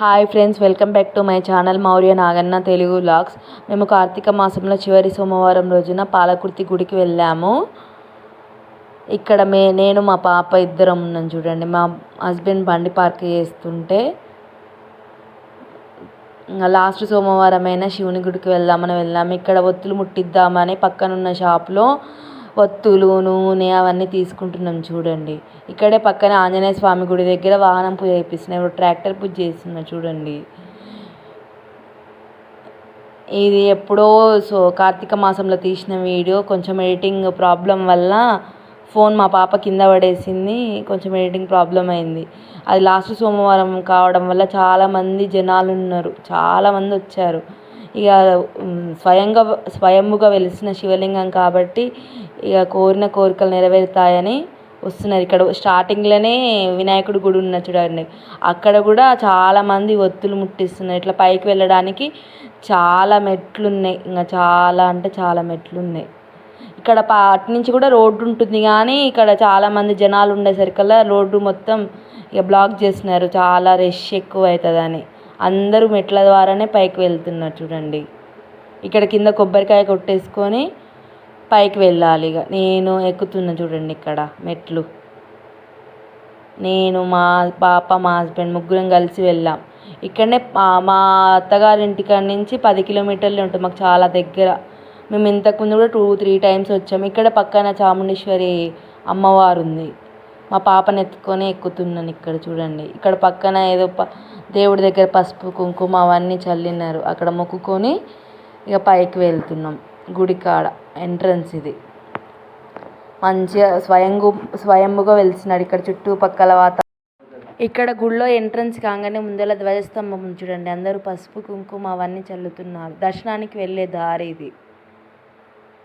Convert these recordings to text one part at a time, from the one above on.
Hi friends welcome back to my channel Maurya Naganna Telugu vlogs మేము కార్తీక మాసంలో చివరి సోమవారం రోజున పాలకుర్తి గుడికి వెళ్ళాము. ఇక్కడ మే నేను మా పాప ఇద్దరం ఉన్నాం చూడండి. మా హస్బెండ్ బండి పార్క్ చేస్తుంటే లాస్ట్ సోమవారం అయినా శివుని గుడికి వెళ్దామని వెళ్ళాము. ఇక్కడ ఒత్తులు ముట్టిద్దామని పక్కనున్న షాప్లో ఒత్తులు నూనె అవన్నీ తీసుకుంటున్నాం చూడండి. ఇక్కడే పక్కన ఆంజనేయ స్వామి గుడి దగ్గర వాహనం పూజ చేపిస్తున్నాం ఇప్పుడు ట్రాక్టర్ పూజ చేస్తున్నా చూడండి. ఇది ఎప్పుడో సో కార్తీక మాసంలో తీసిన వీడియో. కొంచెం ఎడిటింగ్ ప్రాబ్లం వల్ల ఫోన్ మా పాప కింద పడేసింది. కొంచెం ఎడిటింగ్ ప్రాబ్లం అయింది. అది లాస్ట్ సోమవారం కావడం వల్ల చాలామంది జనాలు ఉన్నారు. చాలామంది వచ్చారు. ఇక స్వయంగా స్వయంగా వెలిసిన శివలింగం కాబట్టి ఇక కోరిన కోరికలు నెరవేరుతాయని వస్తున్నారు. ఇక్కడ స్టార్టింగ్లోనే వినాయకుడి గుడి ఉన్న చూడండి. అక్కడ కూడా చాలామంది ఒత్తులు ముట్టిస్తున్నారు. ఇట్లా పైకి వెళ్ళడానికి చాలా మెట్లు ఉన్నాయి ఇంకా చాలా అంటే చాలా మెట్లు ఉన్నాయి ఇక్కడ అటు నుంచి కూడా రోడ్డు ఉంటుంది కానీ ఇక్కడ చాలామంది జనాలు ఉండేసరికల్లా రోడ్డు మొత్తం ఇక బ్లాక్ చేస్తున్నారు. చాలా రష్ ఎక్కువ అవుతుందని అందరూ మెట్ల ద్వారానే పైకి వెళ్తున్నారు చూడండి. ఇక్కడ కింద కొబ్బరికాయ కొట్టేసుకొని పైకి వెళ్ళాలి ఇక. నేను ఎక్కుతున్నా చూడండి ఇక్కడ మెట్లు. నేను మా పాప మా హస్బెండ్ ముగ్గురం కలిసి వెళ్ళాం. ఇక్కడనే మా- అత్తగారింటికాడ అత్తగారి ఇంటికాడ నుంచి పది కిలోమీటర్లు ఉంటుంది. మాకు చాలా దగ్గర. మేము ఇంతకుముందు కూడా టూ త్రీ టైమ్స్ వచ్చాము. ఇక్కడ పక్కన చాముండేశ్వరి అమ్మవారు ఉంది మా పాపని ఎత్తుకొని ఎక్కుతున్నాను ఇక్కడ చూడండి. ఇక్కడ పక్కన ఏదో ప దేవుడి దగ్గర పసుపు కుంకుమ అవన్నీ చల్లినారు. అక్కడ మొక్కుకొని ఇక పైకి వెళ్తున్నాం. గుడి కాడ ఎంట్రన్స్ ఇది. మంచిగా స్వయంగు స్వయంభుగా వెలిసినాడు ఇక్కడ చుట్టుపక్కల వాతావరణం. ఇక్కడ గుడిలో ఎంట్రన్స్ కాగానే ముందర ధ్వజస్తంభం చూడండి. అందరూ పసుపు కుంకుమ అవన్నీ చల్లుతున్నారు. దర్శనానికి వెళ్ళే దారి ఇది.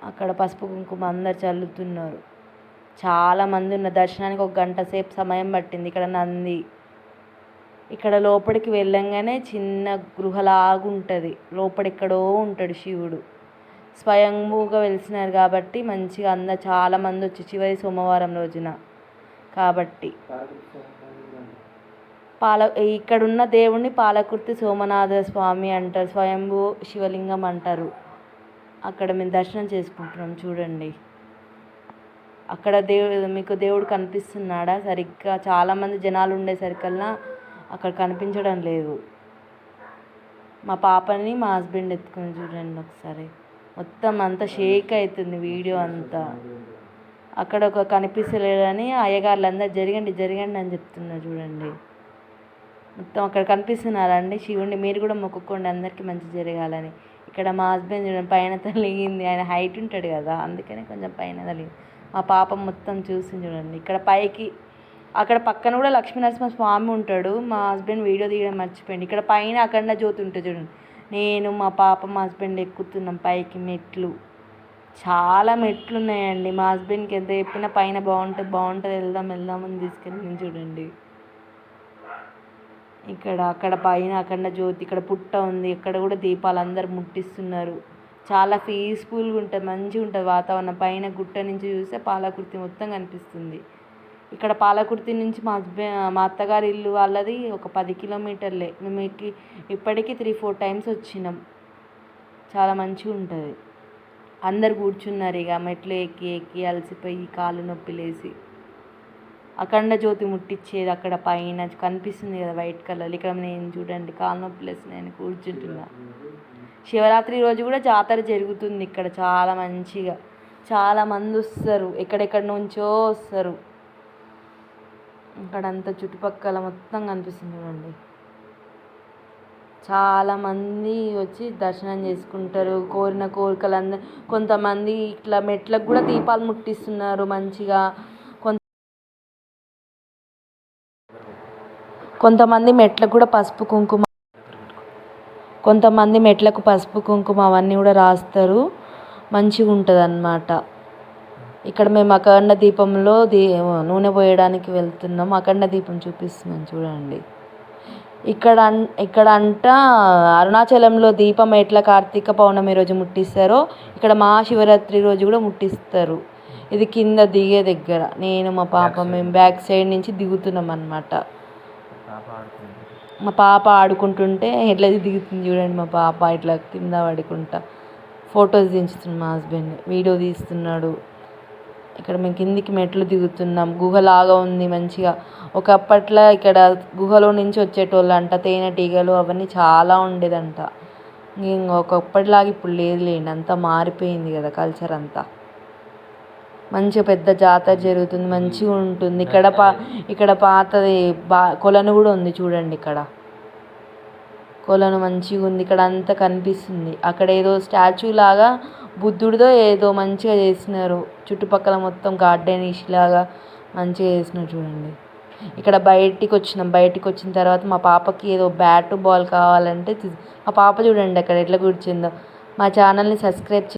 అక్కడ పసుపు కుంకుమ అందరు చల్లుతున్నారు. చాలా మంది ఉన్న దర్శనానికి ఒక గంట సేపు సమయం పట్టింది ఇక్కడ నంది. ఇక్కడ లోపలికి వెళ్ళంగానే చిన్న గృహలాగుంటుంది. లోపడెక్కడో ఉంటాడు శివుడు. స్వయంభూగా వెలిసినారు కాబట్టి మంచిగా అంద చాలామంది వచ్చి చివరి సోమవారం రోజున కాబట్టి. పాల ఇక్కడున్న దేవుణ్ణి పాలకుర్తి సోమనాథ స్వామి అంటారు. స్వయంభూ శివలింగం అంటారు. అక్కడ మేము దర్శనం చేసుకుంటున్నాం. చూడండి. అక్కడ దేవుడు మీకు దేవుడు కనిపిస్తున్నాడా? సరిగ్గా చాలామంది జనాలు ఉండేసరికల్లా అక్కడ కనిపించడం లేదు. మా పాపని మా హస్బెండ్ ఎత్తుకొని చూడండి ఒకసారి. మొత్తం అంతా షేక్ అవుతుంది వీడియో అంతా. అక్కడ ఒక కనిపిస్తలేడని అయ్యగారులందరూ జరిగండి జరగండి జరగండి అని చెప్తున్నారు చూడండి. మొత్తం అక్కడ కనిపిస్తున్నారండి. శివుడిని మీరు కూడా మొక్కుకోండి అందరికీ మంచి జరగాలని. ఇక్కడ మా హస్బెండ్ చూడండి పైన తలిగింది ఆయన హైట్ ఉంటాడు కదా అందుకని కొంచెం పైన తలిగింది మా పాపం మొత్తం చూసి చూడండి. ఇక్కడ పైకి అక్కడ పక్కన కూడా లక్ష్మీనరసింహ స్వామి ఉంటాడు. మా హస్బెండ్ వీడియో తీయడం మర్చిపోయింది ఇక్కడ పైన అఖండ జ్యోతి ఉంటుంది చూడండి. నేను మా పాప మా హస్బెండ్ ఎక్కుతున్నాం పైకి మెట్లు. చాలా మెట్లు ఉన్నాయండి. మా హస్బెండ్కి ఎంత చెప్పినా పైన బాగుంటుంది బాగుంటుంది. వెళ్దాం వెళ్దామని తీసుకెళ్ళి చూడండి. ఇక్కడ అక్కడ పైన అఖండ జ్యోతి ఇక్కడ పుట్ట ఉంది. ఇక్కడ కూడా దీపాలు అందరు ముట్టిస్తున్నారు. చాలా పీస్ఫుల్గా ఉంటుంది మంచిగా ఉంటుంది వాతావరణం. పైన గుట్ట నుంచి చూస్తే పాలకుర్తి మొత్తం కనిపిస్తుంది. ఇక్కడ పాలకుర్తి నుంచి మా హస్బెండ్ మా అత్తగారి ఇల్లు వాళ్ళది ఒక పది కిలోమీటర్లే. మేము ఎక్కి ఇప్పటికీ త్రీ ఫోర్ టైమ్స్ వచ్చినాం. చాలా మంచిగా ఉంటుంది. అందరు కూర్చున్నారు ఇక మెట్లు ఎక్కి ఎక్కి అలసిపోయి కాళ్ళు నొప్పి లేసి అఖండ జ్యోతి ముట్టించేది అక్కడ పైన. కనిపిస్తుంది కదా వైట్ కలర్ ఇక్కడ నేను చూడండి కాలు నొప్పి లేసి నేను కూర్చుంటున్నా. శివరాత్రి రోజు కూడా జాతర జరుగుతుంది ఇక్కడ చాలా మంచిగా. చాలా మంది వస్తారు. ఎక్కడెక్కడ నుంచో వస్తారు. ఇక్కడంతా చుట్టుపక్కల మొత్తం కనిపిస్తుంది చూడండి. చాలామంది వచ్చి దర్శనం చేసుకుంటారు. కోరిన కోరికలు అందరూ కొంతమంది ఇట్లా మెట్లకు కూడా దీపాలు ముట్టిస్తున్నారు మంచిగా. కొంత కొంతమంది మెట్లకు కూడా పసుపు కుంకుమ కొంతమంది మెట్లకు పసుపు కుంకుమ అవన్నీ కూడా రాస్తారు. మంచిగా ఉంటుంది అన్నమాట ఇక్కడ మేము అఖండ దీపంలో దీ నూనె పోయడానికి వెళ్తున్నాం. అఖండ దీపం చూపిస్తున్నాం చూడండి. ఇక్కడ ఇక్కడ అంట అరుణాచలంలో దీపం ఎట్లా కార్తీక పౌర్ణమి రోజు ముట్టిస్తారో ఇక్కడ మహాశివరాత్రి రోజు కూడా ముట్టిస్తారు. ఇది కింద దిగే దగ్గర. నేను మా పాప మేము బ్యాక్ సైడ్ నుంచి దిగుతున్నాం అన్నమాట. మా పాప ఆడుకుంటుంటే ఎట్లా దిగుతుంది చూడండి మా పాప ఇట్లా కింద పడుకుంటా. ఫొటోస్ దించుతుంది మా హస్బెండ్ వీడియో తీస్తున్నాడు. ఇక్కడ మేము కిందికి మెట్లు దిగుతున్నాం. గుహలాగా ఉంది మంచిగా. ఒకప్పట్లో ఇక్కడ గుహలో నుంచి వచ్చేటోళ్ళు అంట తేనెటీగలు అవన్నీ చాలా ఉండేదంట. ఇంకొకప్పటిలాగా ఇప్పుడు లేదు లేండి. అంతా మారిపోయింది కదా కల్చర్ అంతా. మంచిగా పెద్ద జాతర జరుగుతుంది మంచిగా ఉంటుంది. ఇక్కడ పా ఇక్కడ పాతది బా కొలను కూడా ఉంది చూడండి ఇక్కడ. కొలను మంచిగా ఉంది ఇక్కడ అంతా కనిపిస్తుంది. అక్కడ ఏదో స్టాచ్యూ లాగా బుద్ధుడిదో ఏదో మంచిగా చేసినారు. చుట్టుపక్కల మొత్తం గార్డెనిష్ లాగా మంచిగా చేసినారు చూడండి. ఇక్కడ బయటికి వచ్చినాం. బయటికి వచ్చిన తర్వాత మా పాపకి ఏదో బ్యాట్ బాల్ కావాలంటే మా పాప చూడండి అక్కడ ఎట్లా కూర్చుందో. మా ఛానల్ని సబ్స్క్రైబ్ చే